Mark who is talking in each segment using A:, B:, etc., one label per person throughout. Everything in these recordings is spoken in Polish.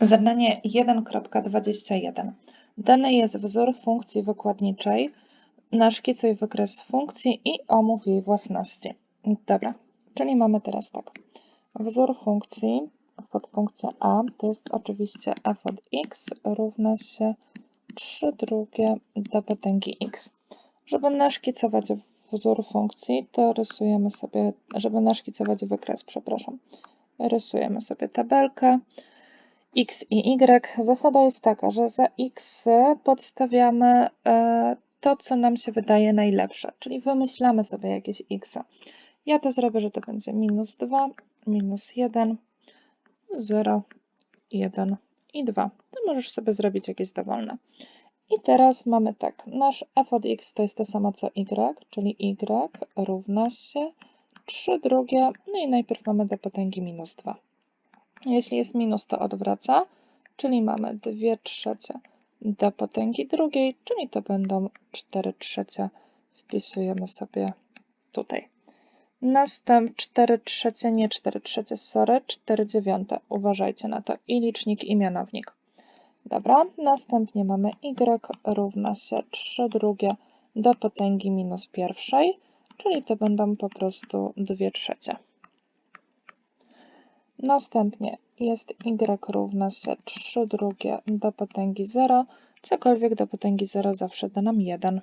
A: Zadanie 1.21. Dany jest wzór funkcji wykładniczej. Naszkicuj wykres funkcji i omów jej własności. Dobra, czyli mamy teraz tak. Wzór funkcji w podpunkcie A to jest oczywiście f od x równa się 3 drugie do potęgi x. Żeby naszkicować wzór funkcji, to rysujemy sobie, żeby naszkicować wykres, przepraszam, rysujemy sobie tabelkę x i y. Zasada jest taka, że za x podstawiamy e, to, co nam się wydaje najlepsze, czyli wymyślamy sobie jakieś x. Ja to zrobię, że to będzie minus 2, minus 1, 0, 1 i 2. To możesz sobie zrobić jakieś dowolne. I teraz mamy tak, nasz f od x to jest to samo co y, czyli y równa się 3 drugie, no i najpierw mamy do potęgi minus 2. Jeśli jest minus, to odwraca, czyli mamy 2 trzecie do potęgi drugiej, czyli to będą 4 trzecie. Wpisujemy sobie tutaj. Następ 4 trzecie, nie 4 trzecie, sorry, 4 dziewiąte. Uważajcie na to i licznik, i mianownik. Dobra, następnie mamy y równa się 3 drugie do potęgi minus pierwszej, czyli to będą po prostu 2 trzecie. Następnie jest y równa się 3 drugie do potęgi 0, cokolwiek do potęgi 0 zawsze da nam 1.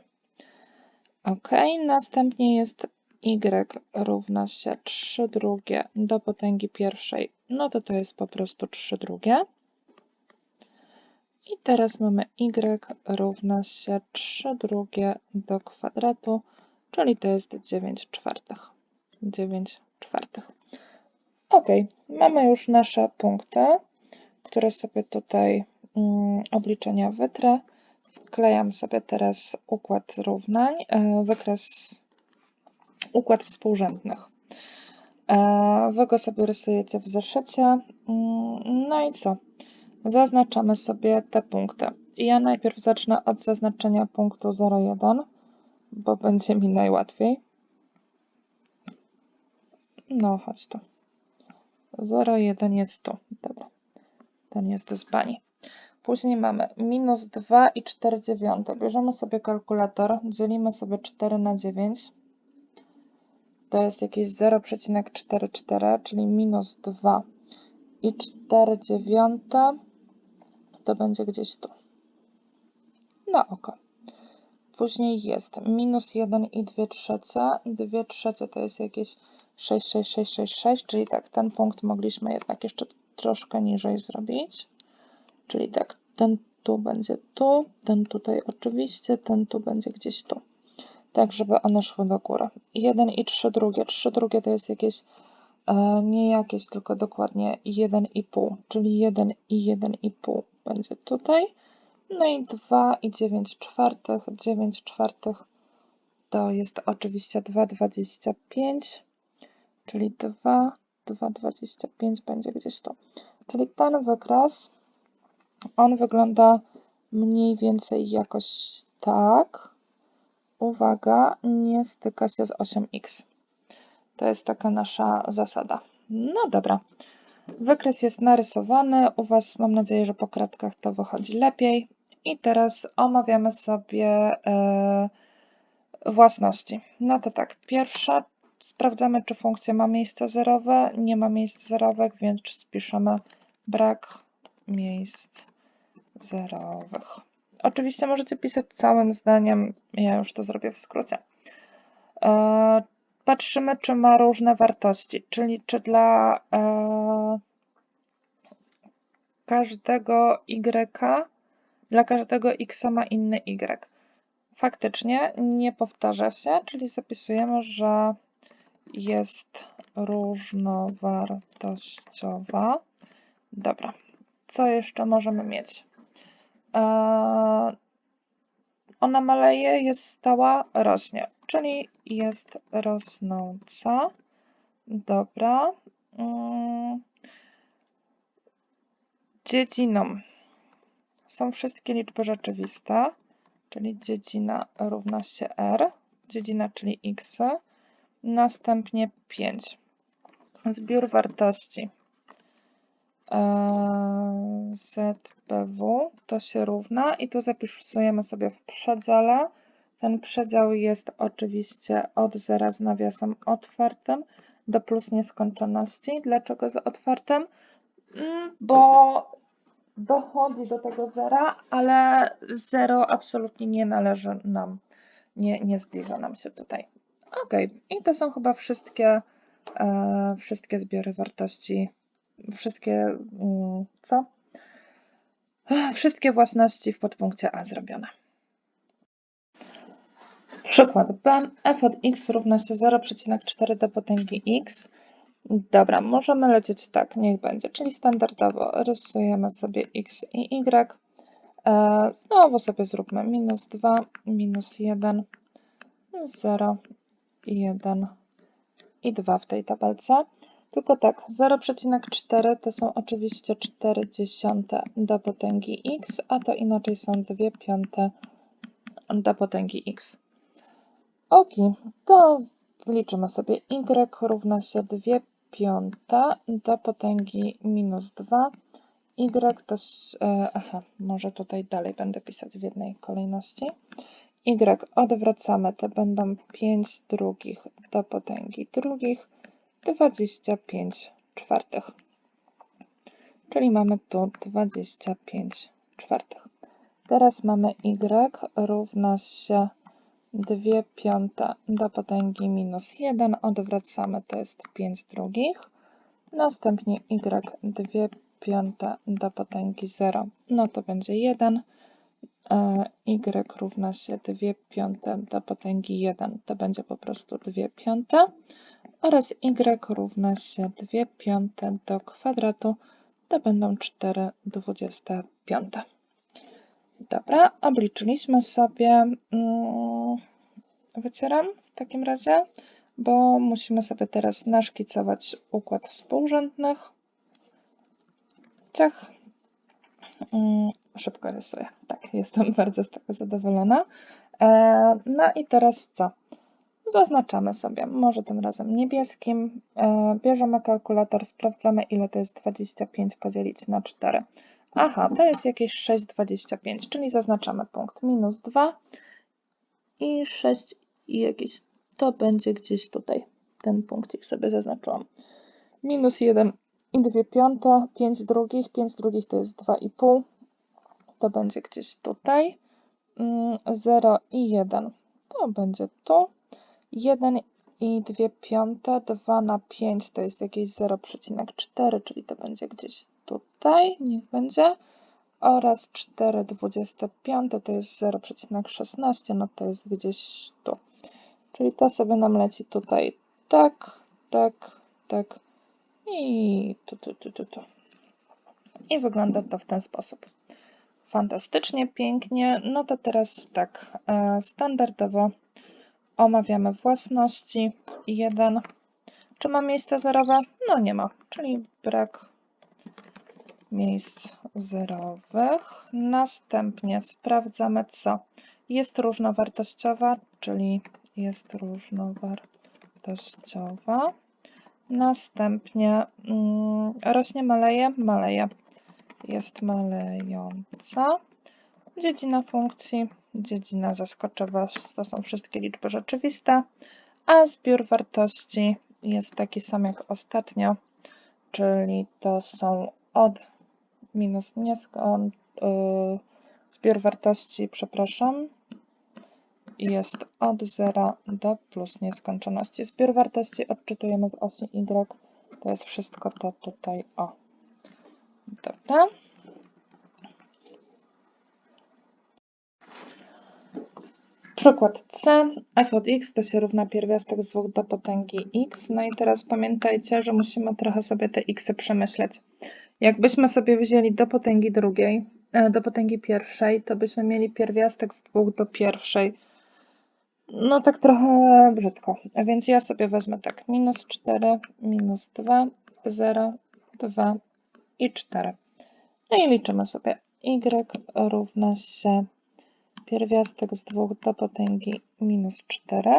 A: Ok, następnie jest y równa się 3 drugie do potęgi pierwszej, no to to jest po prostu 3 drugie. I teraz mamy y równa się 3 drugie do kwadratu, czyli to jest 9 czwartych. 9 czwartych. Ok, mamy już nasze punkty, które sobie tutaj mm, obliczenia wytrę. Wklejam sobie teraz układ równań, e, wykres, układ współrzędnych. E, wy go sobie rysujecie w zeszycie. Mm, no i co? Zaznaczamy sobie te punkty. Ja najpierw zacznę od zaznaczenia punktu 0,1, bo będzie mi najłatwiej. No, chodź tu. 0,1 jest tu. Dobra. Ten jest z bani. Później mamy minus 2 i 4 dziewiąte. Bierzemy sobie kalkulator, dzielimy sobie 4 na 9. To jest jakieś 0,44, czyli minus 2 i 4 dziewiąte to będzie gdzieś tu. Na oko. Później jest minus 1 i 2 trzecie. 2 trzecie to jest jakieś 6, 6, 6, 6, 6, czyli tak, ten punkt mogliśmy jednak jeszcze troszkę niżej zrobić. Czyli tak, ten tu będzie tu, ten tutaj oczywiście, ten tu będzie gdzieś tu. Tak, żeby one szły do góry. 1 i 3 drugie. 3 drugie to jest jakieś, e, nie jakieś, tylko dokładnie 1,5, czyli 1 i 1,5 będzie tutaj. No i 2 i 9 czwartych. 9 czwartych to jest oczywiście 2,25 czyli 2, 2,25 będzie gdzieś tu. Czyli ten wykres, on wygląda mniej więcej jakoś tak. Uwaga, nie styka się z 8x. To jest taka nasza zasada. No dobra. Wykres jest narysowany. U Was mam nadzieję, że po kratkach to wychodzi lepiej. I teraz omawiamy sobie yy, własności. No to tak, pierwsza, Sprawdzamy, czy funkcja ma miejsca zerowe. Nie ma miejsc zerowych, więc spiszemy brak miejsc zerowych. Oczywiście możecie pisać całym zdaniem, ja już to zrobię w skrócie. E, patrzymy, czy ma różne wartości, czyli czy dla e, każdego y, dla każdego x ma inny y. Faktycznie nie powtarza się, czyli zapisujemy, że jest różnowartościowa. Dobra, co jeszcze możemy mieć? Eee, ona maleje, jest stała, rośnie, czyli jest rosnąca. Dobra. Mm. Dziedziną są wszystkie liczby rzeczywiste, czyli dziedzina równa się r, dziedzina czyli x, Następnie 5. Zbiór wartości. e, ZPW to się równa i tu zapisujemy sobie w przedziale. Ten przedział jest oczywiście od zera z nawiasem otwartym do plus nieskończoności. Dlaczego z otwartym? Mm, Bo dochodzi do tego zera, ale zero absolutnie nie należy nam, nie, nie zbliża nam się tutaj. Ok, i to są chyba wszystkie, e, wszystkie zbiory wartości, wszystkie, mm, co? Wszystkie własności w podpunkcie A zrobione. Przykład B. f od x równa się 0,4 do potęgi x. Dobra, możemy lecieć tak, niech będzie. Czyli standardowo rysujemy sobie x i y. E, znowu sobie zróbmy minus 2, minus 1, 0, 1 i 2 w tej tabelce. Tylko tak, 0,4 to są oczywiście 4 dziesiąte do potęgi x, a to inaczej są 2 piąte do potęgi x. Ok, to liczymy sobie y równa się 2 piąte do potęgi minus 2. Y to, e, aha, może tutaj dalej będę pisać w jednej kolejności. Y odwracamy, to będą 5 drugich do potęgi drugich, 25 czwartych. Czyli mamy tu 25 czwartych. Teraz mamy y równa się 2 piąte do potęgi minus 1, odwracamy, to jest 5 drugich. Następnie y 2 piąte do potęgi 0, no to będzie 1. e, y równa się 2 piąte do potęgi 1, to będzie po prostu 2 piąte. Oraz y równa się 2 piąte do kwadratu, to będą 4 25. Dobra, obliczyliśmy sobie. Mm, wycieram w takim razie, bo musimy sobie teraz naszkicować układ współrzędnych. Ciach. Mm, szybko rysuję. Tak, jestem bardzo z tego zadowolona. E, no i teraz co? Zaznaczamy sobie, może tym razem niebieskim. E, bierzemy kalkulator, sprawdzamy ile to jest 25 podzielić na 4. Aha, to jest jakieś 6,25, czyli zaznaczamy punkt minus 2 i 6 i jakieś, to będzie gdzieś tutaj, ten punkcik sobie zaznaczyłam. Minus 1 i 2 piąte, 5 drugich, 5 drugich to jest 2,5, to będzie gdzieś tutaj. Mm, 0 i 1 to będzie tu. 1 i 2 piąte, 2 na 5 to jest jakieś 0,4, czyli to będzie gdzieś tutaj, niech będzie. Oraz 4 25 to jest 0,16, no to jest gdzieś tu. Czyli to sobie nam leci tutaj tak, tak, tak i tu, tu, tu, tu, tu. I wygląda to w ten sposób. Fantastycznie, pięknie. No to teraz tak, e, standardowo omawiamy własności. 1. Czy ma miejsce zerowe? No nie ma, czyli brak miejsc zerowych. Następnie sprawdzamy co. Jest różnowartościowa, czyli jest różnowartościowa. Następnie mm, rośnie, maleje, maleje. Jest malejąca. Dziedzina funkcji, dziedzina zaskoczowa, to są wszystkie liczby rzeczywiste, a zbiór wartości jest taki sam jak ostatnio, czyli to są od minus nieskon, yy, zbiór wartości, przepraszam, jest od 0 do plus nieskończoności. Zbiór wartości odczytujemy z osi Y, to jest wszystko to tutaj o. Dobra. Przykład C. f od x to się równa pierwiastek z 2 do potęgi x. No i teraz pamiętajcie, że musimy trochę sobie te x przemyśleć. Jakbyśmy sobie wzięli do potęgi drugiej, e, do potęgi pierwszej, to byśmy mieli pierwiastek z 2 do pierwszej. No tak trochę brzydko. Więc ja sobie wezmę tak, minus 4, minus 2, 0, 2 i 4. No i liczymy sobie. y równa się pierwiastek z 2 do potęgi minus 4.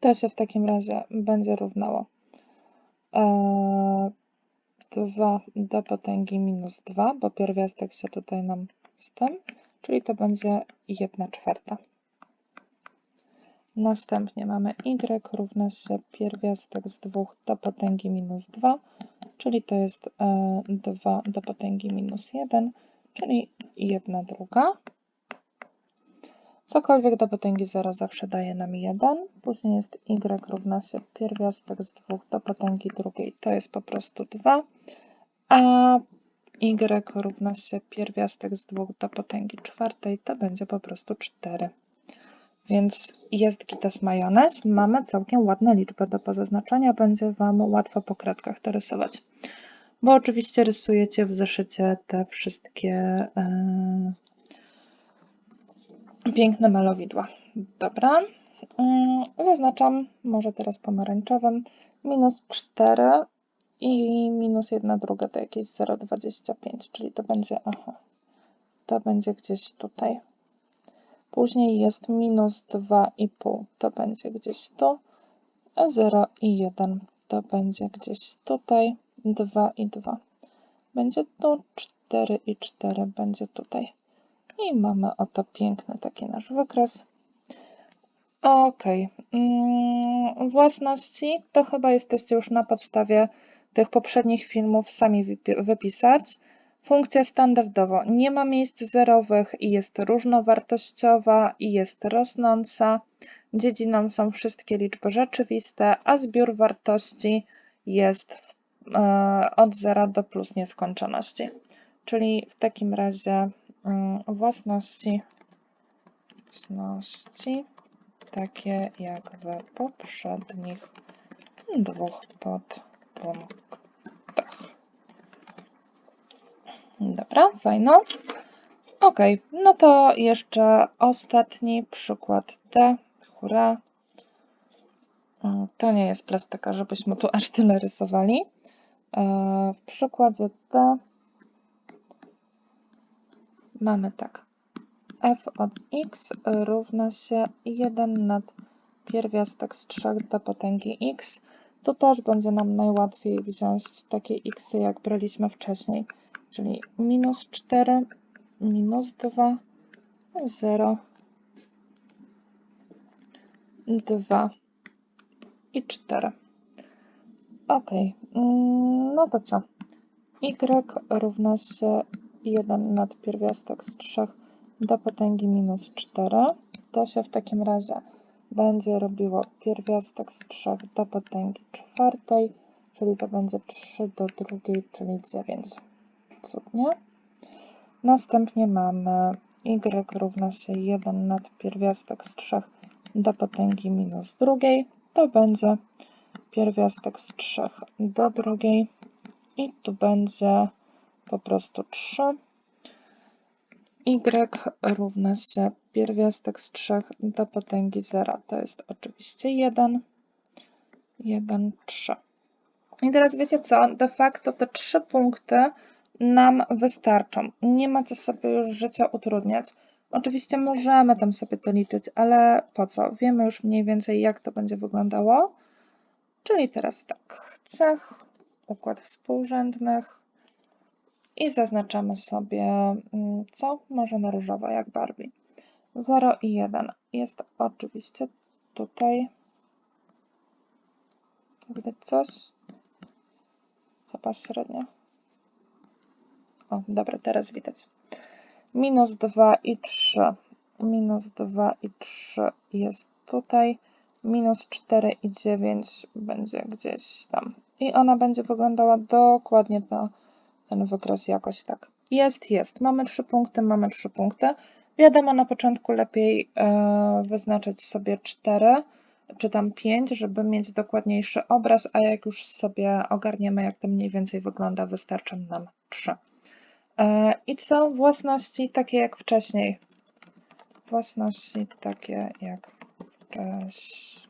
A: To się w takim razie będzie równało. Eee, 2 do potęgi minus 2, bo pierwiastek się tutaj nam z tym, czyli to będzie 1 czwarta. Następnie mamy y równa się pierwiastek z 2 do potęgi minus 2, czyli to jest e, 2 do potęgi minus 1, czyli 1 druga. Cokolwiek do potęgi 0 zawsze daje nam 1. Później jest y równa się pierwiastek z 2 do potęgi drugiej, to jest po prostu 2. A y równa się pierwiastek z 2 do potęgi czwartej, to będzie po prostu 4. Więc jest gitas majonez. Mamy całkiem ładne liczby do pozaznaczenia. Będzie Wam łatwo po kredkach to rysować. Bo oczywiście rysujecie w zeszycie te wszystkie yy, piękne malowidła. Dobra. Yy, zaznaczam, może teraz pomarańczowym, minus 4 i minus 1 druga to jakieś 0,25, czyli to będzie, aha, to będzie gdzieś tutaj. Później jest minus 2,5, to będzie gdzieś tu, a 0 i 1 to będzie gdzieś tutaj, 2 i 2 będzie tu, 4 i 4 będzie tutaj. I mamy oto piękny taki nasz wykres. Ok, mm, własności to chyba jesteście już na podstawie tych poprzednich filmów sami wypisać. Funkcja standardowo nie ma miejsc zerowych i jest różnowartościowa i jest rosnąca. Dziedziną są wszystkie liczby rzeczywiste, a zbiór wartości jest e, od zera do plus nieskończoności. Czyli w takim razie mm, własności, własności takie jak w poprzednich dwóch podpunktach. Dobra, fajno. Ok, no to jeszcze ostatni przykład T. Hurra. To nie jest plastyka, żebyśmy tu aż tyle rysowali. E, w przykładzie T mamy tak. f od x równa się 1 nad pierwiastek z 3 do potęgi x. Tu też będzie nam najłatwiej wziąć takie x, jak braliśmy wcześniej czyli minus 4, minus 2, 0, 2 i 4. Ok, mm, no to co? y równa się 1 nad pierwiastek z 3 do potęgi minus 4. To się w takim razie będzie robiło pierwiastek z 3 do potęgi czwartej, czyli to będzie 3 do drugiej, czyli 9 cudnie. Następnie mamy y równa się 1 nad pierwiastek z 3 do potęgi minus drugiej. To będzie pierwiastek z 3 do drugiej i tu będzie po prostu 3. y równa się pierwiastek z 3 do potęgi 0. To jest oczywiście 1. 1, 3. I teraz wiecie co? De facto te trzy punkty nam wystarczą. Nie ma co sobie już życia utrudniać. Oczywiście możemy tam sobie to liczyć, ale po co? Wiemy już mniej więcej, jak to będzie wyglądało. Czyli teraz tak, cech, układ współrzędnych i zaznaczamy sobie, mm, co może na różowo, jak Barbie. 0 i 1 jest oczywiście tutaj. Widać coś? Chyba średnio. O, dobra, teraz widać. Minus 2 i 3. Minus 2 i 3 jest tutaj. Minus 4 i 9 będzie gdzieś tam. I ona będzie wyglądała dokładnie to, ten wykres jakoś tak. Jest, jest. Mamy 3 punkty, mamy 3 punkty. Wiadomo, na początku lepiej e, wyznaczyć sobie 4 czy tam 5, żeby mieć dokładniejszy obraz, a jak już sobie ogarniemy, jak to mniej więcej wygląda, wystarczą nam 3. E, I co? Własności takie jak wcześniej. Własności takie jak wcześniej.